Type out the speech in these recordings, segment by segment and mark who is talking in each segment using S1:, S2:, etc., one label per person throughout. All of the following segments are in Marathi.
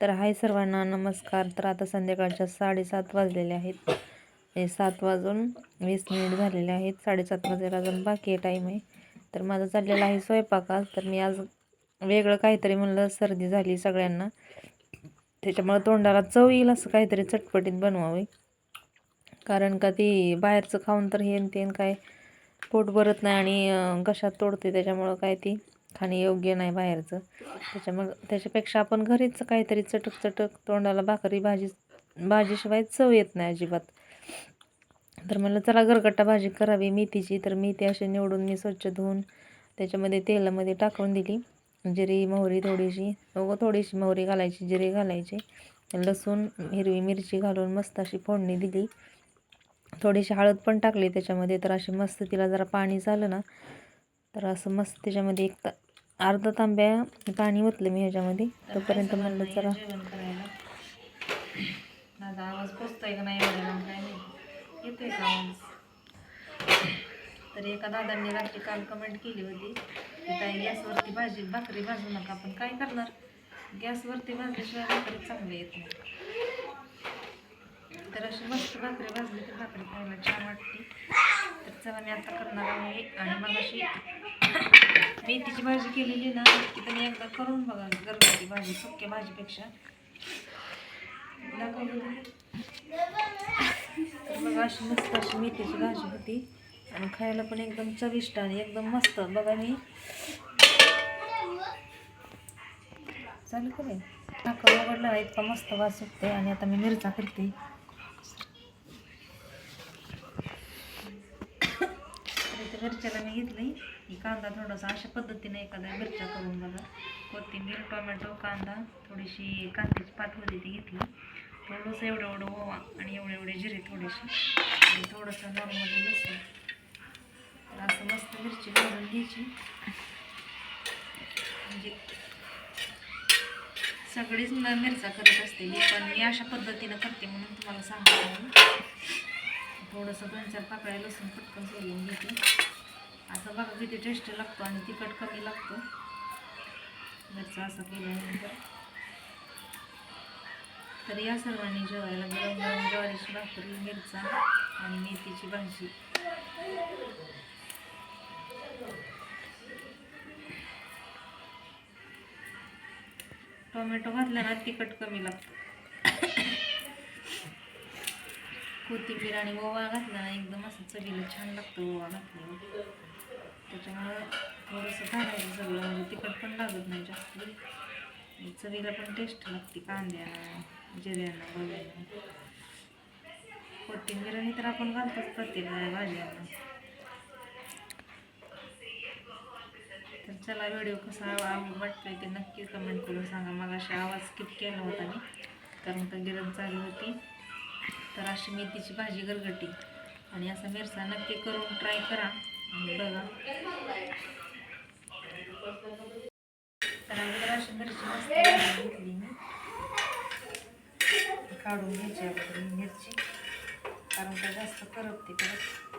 S1: तर हाय सर्वांना नमस्कार. तर आता संध्याकाळच्या साडेसात वाजलेले आहेत. हे सात वाजून वीस मिनिट झालेले आहेत. साडेसात वाजायला अजून बाकी आहे टाईम आहे. तर माझा चाललेला आहे स्वयंपाकात तर मी आज वेगळं काहीतरी म्हणलं सर्दी झाली सगळ्यांना. त्याच्यामुळं तोंडाला चव येईल असं काहीतरी चटपटीत बनवावे. कारण का ती बाहेरचं खाऊन तर हे तेन ते काय पोट भरत नाही आणि कशात घशात तोडते त्याच्यामुळं काय ती. खाणे योग्य नाही बाहेरचं. त्याच्यामुळं त्याच्यापेक्षा आपण घरीच काहीतरी चटक चटक तोंडाला भाकरी भाजी भाजीशिवाय चव येत नाही अजिबात. तर म्हणलं चला गरगट्टा भाजी करावी मेथीची. तर मेथी अशी निवडून मी स्वच्छ धुवून त्याच्यामध्ये तेलामध्ये टाकून दिली. जिरी मोहरी थोडीशी व थोडीशी मोहरी घालायची जिरे घालायची. लसूण हिरवी मिरची घालून मस्त अशी फोडणी दिली. थोडीशी हळद पण टाकली त्याच्यामध्ये. तर अशी मस्त तिला जरा पाणी झालं ना तर असं मस्त त्याच्यामध्ये एक अर्धा तांब्या पाणी ओतलं मी ह्याच्यामध्ये. तोपर्यंत म्हणलं जरा
S2: करायला माझा आवाज पोचतोय का नाही काय नाही येतोय का आवाज? तर एका दादांनी रात्री काल कमेंट केली होती की ताई गॅसवरती भाजी भाकरी भाजू नका पण काय करणार? गॅसवरती भाजल्याशिवाय भाकरी चांगली येत नाही. तर अशी मस्त भाकरी भाजली तर भाकरी खायला छान वाटते. तर चला मी आता करणार आहे आणि मग अशी मेथीची भाजी केलेली ना की तुम्ही एकदा करून बघा घरगुती भाजी सुक्या भाजीपेक्षा. बघा अशी मस्त अशी मेथीची भाजी होती. आणि खायला पण एकदम चविष्ट आणि एकदम मस्त. बघा मी. चालू करेल टाका उघडला इतका मस्त वास सुटते आणि आता मी मिरचा करते. तर मिरच्याला मी घेतली ही कांदा थोडासा अशा पद्धतीने एखादा मिरच्या करून बघा. कोथिंबीर टोमॅटो कांदा थोडीशी कांद्याची पात होती ती घेतली. थोडंसं एवढं एवढं ओवा आणि एवढे एवढे जिरे थोडेसे. आणि थोडंसं नॉर्मली लसूण. असं मस्त मिरची भाजून घ्यायची. म्हणजे सगळीच मिरचा करत असते मी पण मी अशा पद्धतीनं करते म्हणून तुम्हाला सांगते थोडंसं दोन चार पाकळ्या लसूण पटकन सोलून घेते. असं बघा किती टेस्ट लागतो आणि तिखट कमी लागतो. मिरचा असं केल्यानंतर. तर या सर्वांनी जेवायला गरम गरम ज्वारीची भाकरी मिरचा आणि मेथीची भाजी. टोमॅटो घातल्यानं तिखट कमी लागतं. कोथिंबीर आणि ओवा घातला ना एकदम असं चवीला छान लागतं ओवा घातल्यावर. त्याच्यामुळं थोडंसं घालायचं सगळं म्हणजे तिखट पण लागत नाही जास्त. चवीला पण टेस्ट लागते कांद्यानं जिऱ्यानं वगैरे कोथिंबीर आणि तर आपण घालतोच प्रत्येक भाज्यांना. तर चला व्हिडिओ कसा वाटतोय ते नक्की कमेंट करून सांगा. मग अशा आवाज स्किप केला होता मी कारण तर गिरण चालू होती. तर अशी मेथीची भाजी गरगटी. आणि असा मिरचा नक्की करून ट्राय करा. आणि बघा. तर अगोदर अशी मिरची मस्त घेतली मी. काढून घ्यायची अगोदर मिरची. कारण त्या जास्त करपते परत.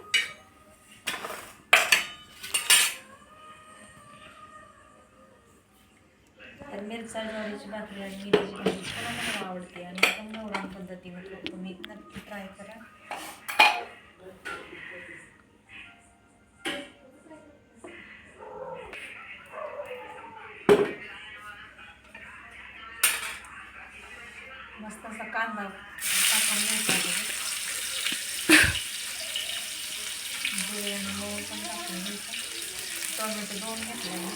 S2: तर मिरचा ज्वारीची भाकरी आणि मिरची भाकरी मला आवडते आणि एकदम नवरान पद्धतीने तुम्ही नक्की ट्राय करा. मस्त असा कांदा टाकून घ्यायचा टोमॅटो दोन घेतले मी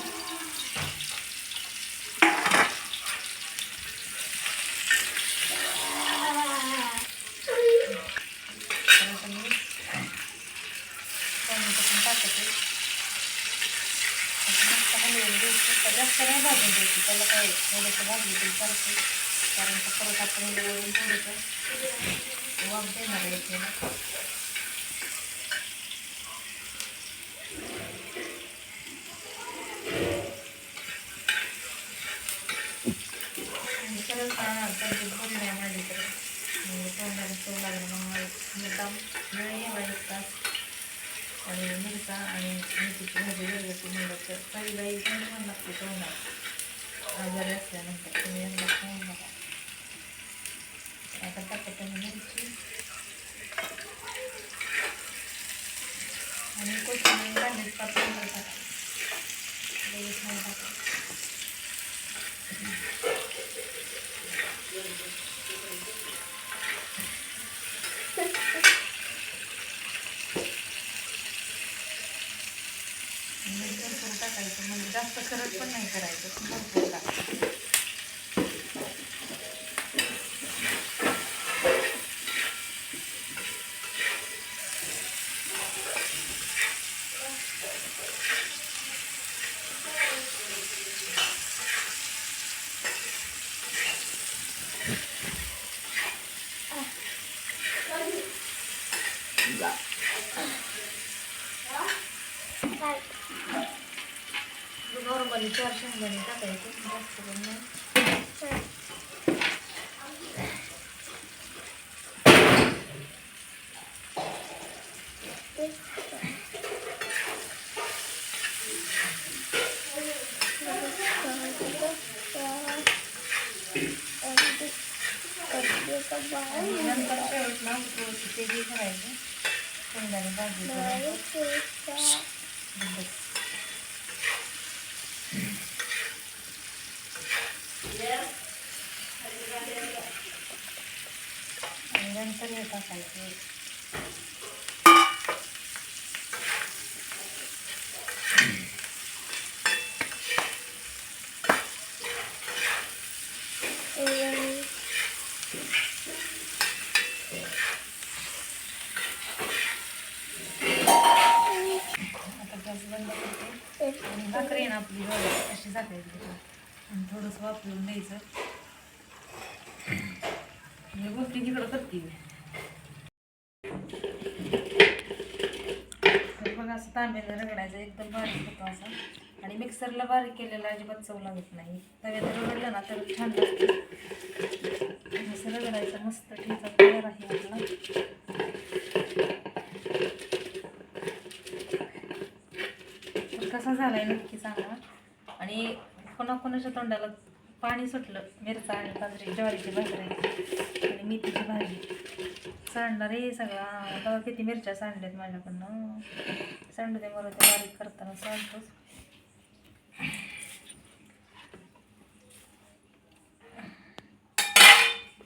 S2: तर आता मी टोमॅटो पण टाकते असं मस्त हलवून द्यायचं तर जास्त नाही भाजून द्यायची त्याला काय थोडंसं भाजलं तरी चालते कारण का परत आपण वरून थोडंसं वाफ देणार आहे त्याला आणि खरंच आणि मिरचा आणि मिरचीची भाजी वेगळी म्हणलं तर पहिलाही थंड म्हणून लागते तोंडात आजारी असल्यानंतर तुम्ही एकदा खाऊन बघा. आता पटकन सरसरट पण नाही करायचं भरपूर टाकायचं. नॉर्मली चार शेंगदाणे टाकायचे जास्त पण नाही नंतर शेवटला ते हे करायचं शेंगदाणे भाजी आणि नंतर हे टाकायचं आता गॅस बंद करते आणि भाकरी आहे ना आपली बघा अशी टाकायची त्याच्यात. आणि थोडंसं वापरून द्यायचं हे गोष्टी तिकडं करते मी तर बघा असं तांब्यानं रगडायचं एकदम बारीक होतो असं. आणि मिक्सरला बारीक केलेलं अजिबात चव लागत नाही. तव्यात रगडलं ना तर छान लागतं. असं रगडायचं मस्त ठेचा तयार आहे आपला. तर कसा झालाय नक्की सांगा. आणि कोणाकोणाच्या तोंडाला पाणी सुटलं मिरचा आणि बाजरी ज्वारीची भाकरी आणि मेथीची भाजी. सांडणार हे सगळं. बघा किती मिरच्या सांडल्यात माझ्याकडनं. सांडू दे मला ते बारीक करताना सांडतोच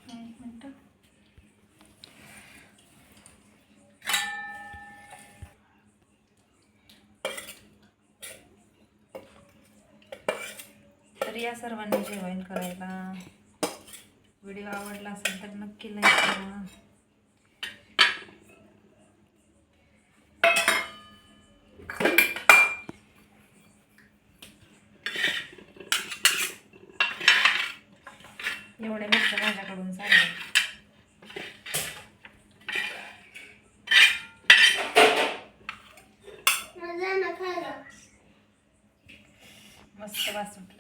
S2: एक मिनटं तर या सर्वांनी जेवण करायला. व्हिडिओ आवडला असेल तर नक्की लाईक करा. एवढ्या मिरच्या माझ्याकडून चालल्या मस्त वास सुटलं